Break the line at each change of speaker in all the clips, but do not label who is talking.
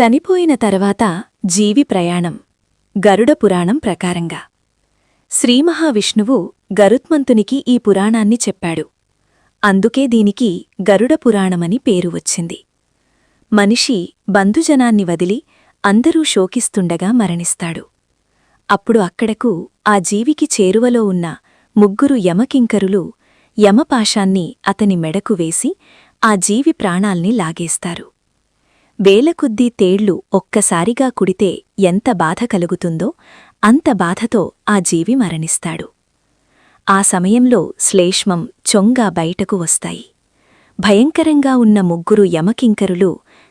చనిపోయిన తర్వాత జీవి ప్రయాణం గరుడ పురాణం ప్రకారంగా. శ్రీమహావిష్ణువు గరుత్మంతునికి ఈ పురాణాన్ని చెప్పాడు. అందుకే దీనికి గరుడ పురాణమని పేరు వచ్చింది. మనిషి బంధుజనాన్ని వదిలి అందరూ శోకిస్తుండగా మరణిస్తాడు. అప్పుడు అక్కడకు ఆ జీవికి చేరువలో ఉన్న ముగ్గురు యమకింకరులు యమపాశాన్ని అతని మెడకు వేసి ఆ జీవి ప్రాణాల్ని లాగేస్తారు. వేలకొద్దీ తేళ్ళు ఒక్కసారిగా కుడితే ఎంత బాధ కలుగుతుందో అంత బాధతో ఆ జీవి మరణిస్తాడు. ఆ సమయంలో శ్లేష్మం చొంగా బయటకు వస్తాయి. భయంకరంగా ఉన్న ముగ్గురు యమకింకరులు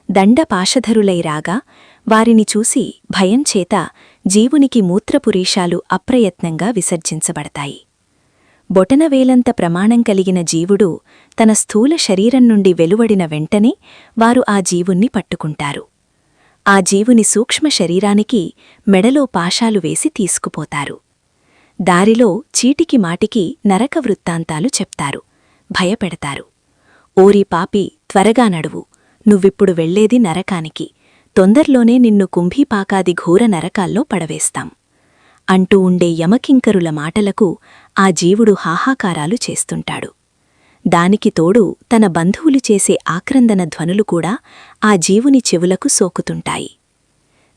దండపాశధరులై రాగా వారిని చూసి భయంచేత జీవునికి మూత్రపురీషాలు అప్రయత్నంగా విసర్జించబడతాయి. బొటనవేలంత ప్రమాణం కలిగిన జీవుడు తన స్థూల శరీరం నుండి వెలువడిన వెంటనే వారు ఆ జీవుణ్ణి పట్టుకుంటారు. ఆ జీవుని సూక్ష్మ శరీరానికి మెడలో పాశాలు వేసి తీసుకుపోతారు. దారిలో చీటికి మాటికి నరక వృత్తాంతాలు చెప్తారు. భయపెడతారు. ఓరి పాపి త్వరగా నడువు. నువ్విప్పుడు వెళ్ళేది నరకానికి. తొందర్లోనే నిన్ను కుంభీపాకాది ఘోర నరకాల్లో పడవేస్తాం. అంటూ ఉండే యమకింకరుల మాటలకు ఆ జీవుడు హాహాకారాలు చేస్తుంటాడు. దానికి తోడు తన బంధువులు చేసే ఆక్రందన ధ్వనులు కూడా ఆ జీవుని చెవులకు సోకుతుంటాయి.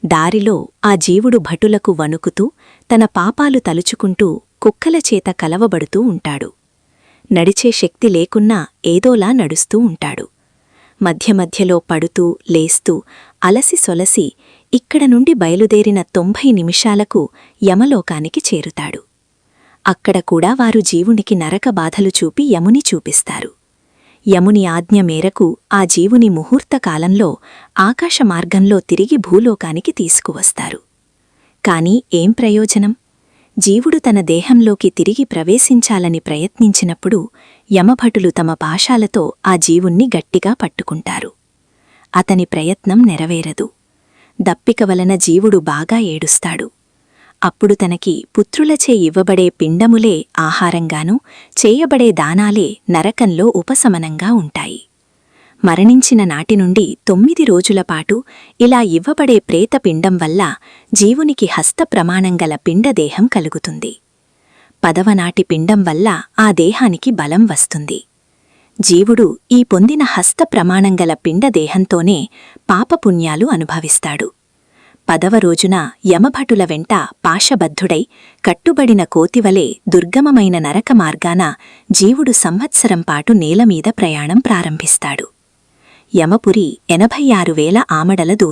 దారిలో ఆ జీవుడు భటులకు వణుకుతూ తన పాపాలు తలుచుకుంటూ కుక్కల చేత కలవబడుతూ ఉంటాడు. నడిచే శక్తి లేకున్నా ఏదోలా నడుస్తూ ఉంటాడు. మధ్య మధ్యలో పడుతూ లేస్తూ అలసి సొలసి ఇక్కడ నుండి బయలుదేరిన తొంభై నిమిషాలకు యమలోకానికి చేరుతాడు. అక్కడ కూడా వారు జీవునికి నరక బాధలు చూపి యముని చూపిస్తారు. యముని ఆజ్ఞ మేరకు ఆ జీవుని ముహూర్తకాలంలో ఆకాశమార్గంలో తిరిగి భూలోకానికి తీసుకువస్తారు. కాని ఏం ప్రయోజనం? జీవుడు తన దేహంలోకి తిరిగి ప్రవేశించాలని ప్రయత్నించినప్పుడు యమభటులు తమ పాశాలతో ఆ జీవుణ్ణి గట్టిగా పట్టుకుంటారు. అతని ప్రయత్నం నెరవేరదు. దప్పిక వలన జీవుడు బాగా ఏడుస్తాడు. అప్పుడు తనకి పుత్రులచే ఇవ్వబడే పిండములే ఆహారంగానూ చేయబడే దానాలే నరకంలో ఉపశమనంగా ఉంటాయి. మరణించిన నాటి నుండి తొమ్మిది రోజులపాటు ఇలా ఇవ్వబడే ప్రేతపిండం వల్ల జీవునికి హస్త ప్రమాణంగల పిండదేహం కలుగుతుంది. పదవనాటి పిండం వల్ల ఆ దేహానికి బలం వస్తుంది. జీవుడు ఈ పొందిన హస్త ప్రమాణంగల పిండదేహంతోనే పాపపుణ్యాలు అనుభవిస్తాడు. పదవ రోజున యమభటుల వెంట పాశబద్ధుడై కట్టుబడిన కోతివలే దుర్గమమైన నరక మార్గాన జీవుడు సంవత్సరంపాటు నేలమీద ప్రయాణం ప్రారంభిస్తాడు. యమపురి ఎనభై ఆరు వేల ఆమడల